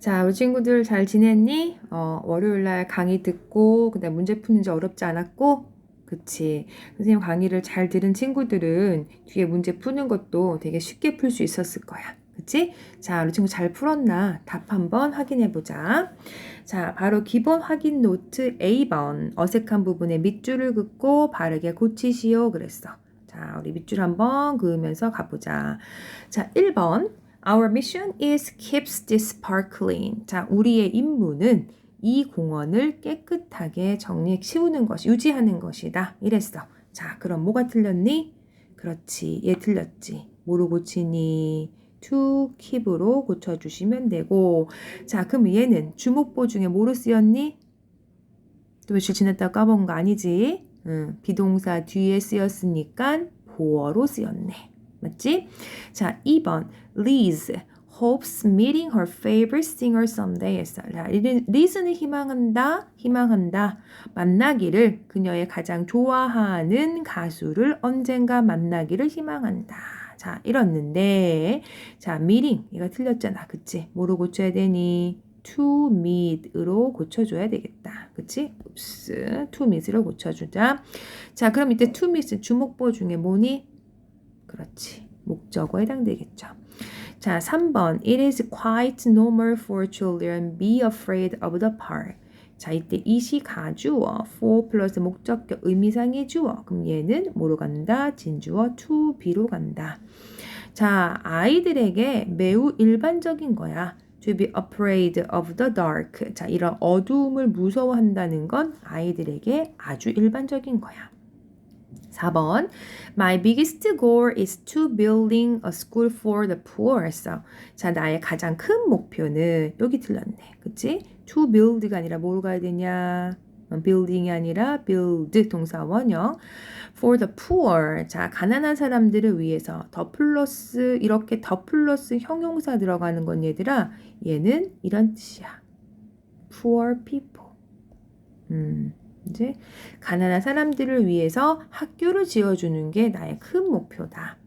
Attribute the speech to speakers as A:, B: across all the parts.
A: 자, 우리 친구들 잘 지냈니? 어, 월요일 날 강의 듣고, 그다음 문제 푸는 지 어렵지 않았고, 그치. 선생님 강의를 잘 들은 친구들은 뒤에 문제 푸는 것도 되게 쉽게 풀 수 있었을 거야. 그치? 자, 우리 친구 잘 풀었나? 답 한번 확인해 보자. 자, 바로 기본 확인 노트 A번. 어색한 부분에 밑줄을 긋고 바르게 고치시오. 그랬어. 자, 우리 밑줄 한번 그으면서 가보자. 자, 1번. Our mission is keeps this park clean. 자, 우리의 임무는 이 공원을 깨끗하게 정리, 치우는 것, 유지하는 것이다. 이랬어. 자, 그럼 뭐가 틀렸니? 그렇지. 얘 틀렸지. 뭐로 고치니? to keep으로 고쳐주시면 되고. 자, 그럼 얘는 주목보 중에 뭐로 쓰였니? 또 며칠 지났다가 까먹은 거 아니지? 응, 비동사 뒤에 쓰였으니까 보어로 쓰였네. 맞지? 자, 2번. Liz hopes meeting her favorite singer someday. 자, 리즈는 희망한다, 희망한다. 만나기를 그녀의 가장 좋아하는 가수를 언젠가 만나기를 희망한다. 자, 이렇는데 자, meeting 이거 틀렸잖아. 그치? 뭐로 고쳐야 되니? to meet으로 고쳐줘야 되겠다. 그치? 읍스, to meet으로 고쳐주자. 자, 그럼 이때 to meet 주목보 중에 뭐니? 그렇지. 목적어에 해당되겠죠. 자, 3번. It is quite normal for children be afraid of the park. 자, 이때 이시 가주어, for 플러스 목적격 의미상의 주어. 그럼 얘는 뭐로 간다? 진주어 to be로 간다. 자, 아이들에게 매우 일반적인 거야. to be afraid of the dark. 자, 이런 어두움을 무서워한다는 건 아이들에게 아주 일반적인 거야. 4번 My biggest goal is to building a school for the poor. 했어. 자, 나의 가장 큰 목표는 여기 틀렸네. 그치? to build가 아니라 뭘 가야 되냐? building이 아니라 build 동사 원형 for the poor 자 가난한 사람들을 위해서 더 플러스 이렇게 더 플러스 형용사 들어가는 건 얘들아 얘는 이런 뜻이야 poor people 음 이제 가난한 사람들을 위해서 학교를 지어주는 게 나의 큰 목표다.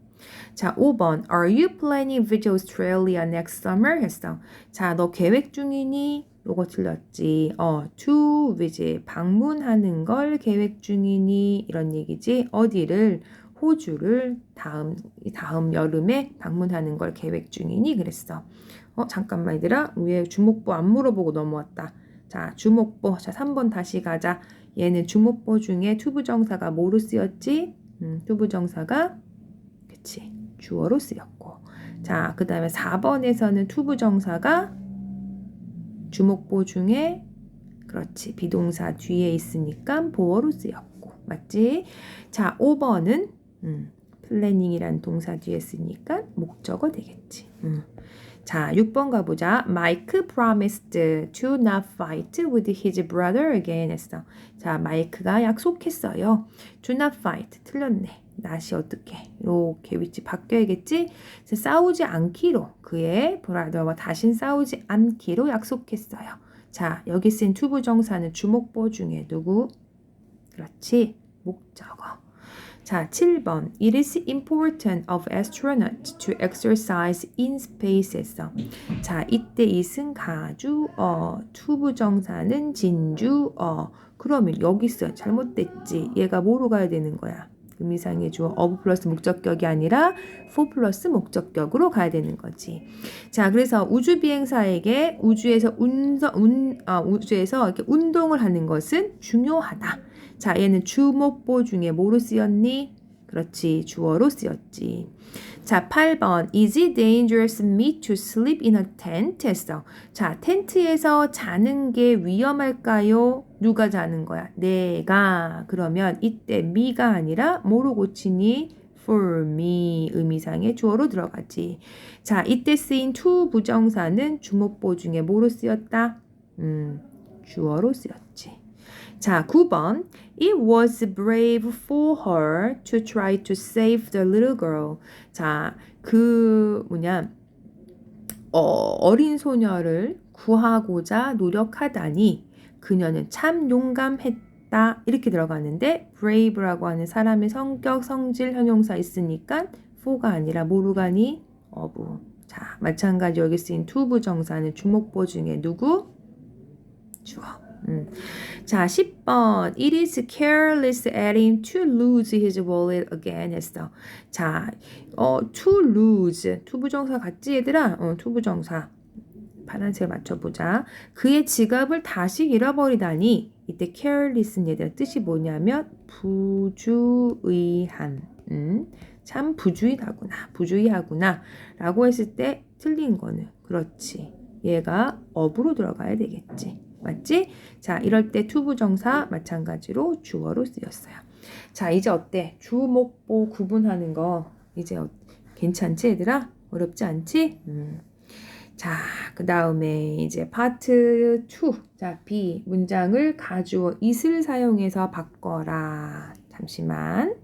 A: 자, 5번. Are you planning visit Australia next summer? 했어. 자, 너 계획 중이니? 요거 틀렸지. 어, to visit. 방문하는 걸 계획 중이니? 이런 얘기지. 어디를? 호주를 다음, 다음 여름에 방문하는 걸 계획 중이니? 그랬어. 어, 잠깐만, 얘들아. 위에 주목보 안 물어보고 넘어왔다. 자, 주목보. 자, 3번 다시 가자. 얘는 주목보 중에 투부정사가 뭐로 쓰였지? 음, 투부정사가 그치 주어로 쓰였고 자 그 다음에 4번에서는 투부정사가 주목보 중에 그렇지 비동사 뒤에 있으니까 보어로 쓰였고 맞지? 자 5번은 음, 플래닝이란 동사 뒤에 쓰니까 목적어 되겠지. 음. 자, 6번 가보자. 마이크 promised to not fight with his brother again 했어. 자, 마이크가 약속했어요. to not fight. 틀렸네. 낫이 어떻게? 이렇게 위치 바뀌어야겠지? 싸우지 않기로 그의 브라더와 다신 싸우지 않기로 약속했어요. 자, 여기 쓴 투부정사는 주목보 중에 누구? 그렇지. 목적어. 자, 7번. It is important of astronauts to exercise in space에서. 자, 이때 이승 가주 어, 투부정사는 진주 어. 그러면 여기서 잘못됐지. 얘가 뭐로 가야 되는 거야? 의미상의 주어 of 플러스 목적격이 아니라 for 플러스 목적격으로 가야 되는 거지. 자, 그래서 우주 비행사에게 우주에서 운서 운 아, 우주에서 이렇게 운동을 하는 것은 중요하다. 자, 얘는 주목보 중에 뭐로 쓰였니? 그렇지, 주어로 쓰였지. 자, 8번. Is it dangerous me to sleep in a tent? 했어. 자, 텐트에서 자는 게 위험할까요? 누가 자는 거야? 내가. 그러면 이때 me가 아니라 뭐로 고치니? for me 의미상의 주어로 들어가지. 자, 이때 쓰인 to 부정사는 주목보 중에 뭐로 쓰였다? 음, 주어로 쓰였지. 자, 9번. It was brave for her to try to save the little girl. 자, 그 뭐냐 어, 어린 소녀를 구하고자 노력하다니 그녀는 참 용감했다. 이렇게 들어가는데 brave라고 하는 사람의 성격, 성질, 형용사 있으니까 for가 아니라 모르가니 of. 자, 마찬가지 여기 쓰인 to 부정사는 주목보 중에 누구? 주어. 음. 자, 10번. It is careless adding to lose his wallet again 했어. 자, 어, to lose. to 부정사 같지 얘들아? 어, to 부정사. 파란색 맞춰보자. 그의 지갑을 다시 잃어버리다니. 이때 careless는 얘들아 뜻이 뭐냐면 부주의한. 음, 참 부주의하구나. 부주의하구나. 라고 했을 때 틀린 거는 그렇지. 얘가 업으로 들어가야 되겠지. 맞지? 자, 이럴 때 투부정사 마찬가지로 주어로 쓰였어요. 자, 이제 어때? 주목보 구분하는 거 이제 어, 괜찮지, 얘들아? 어렵지 않지? 음. 자, 그 다음에 이제 파트 2. 자, B. 문장을 가주어 it을 사용해서 바꿔라. 잠시만.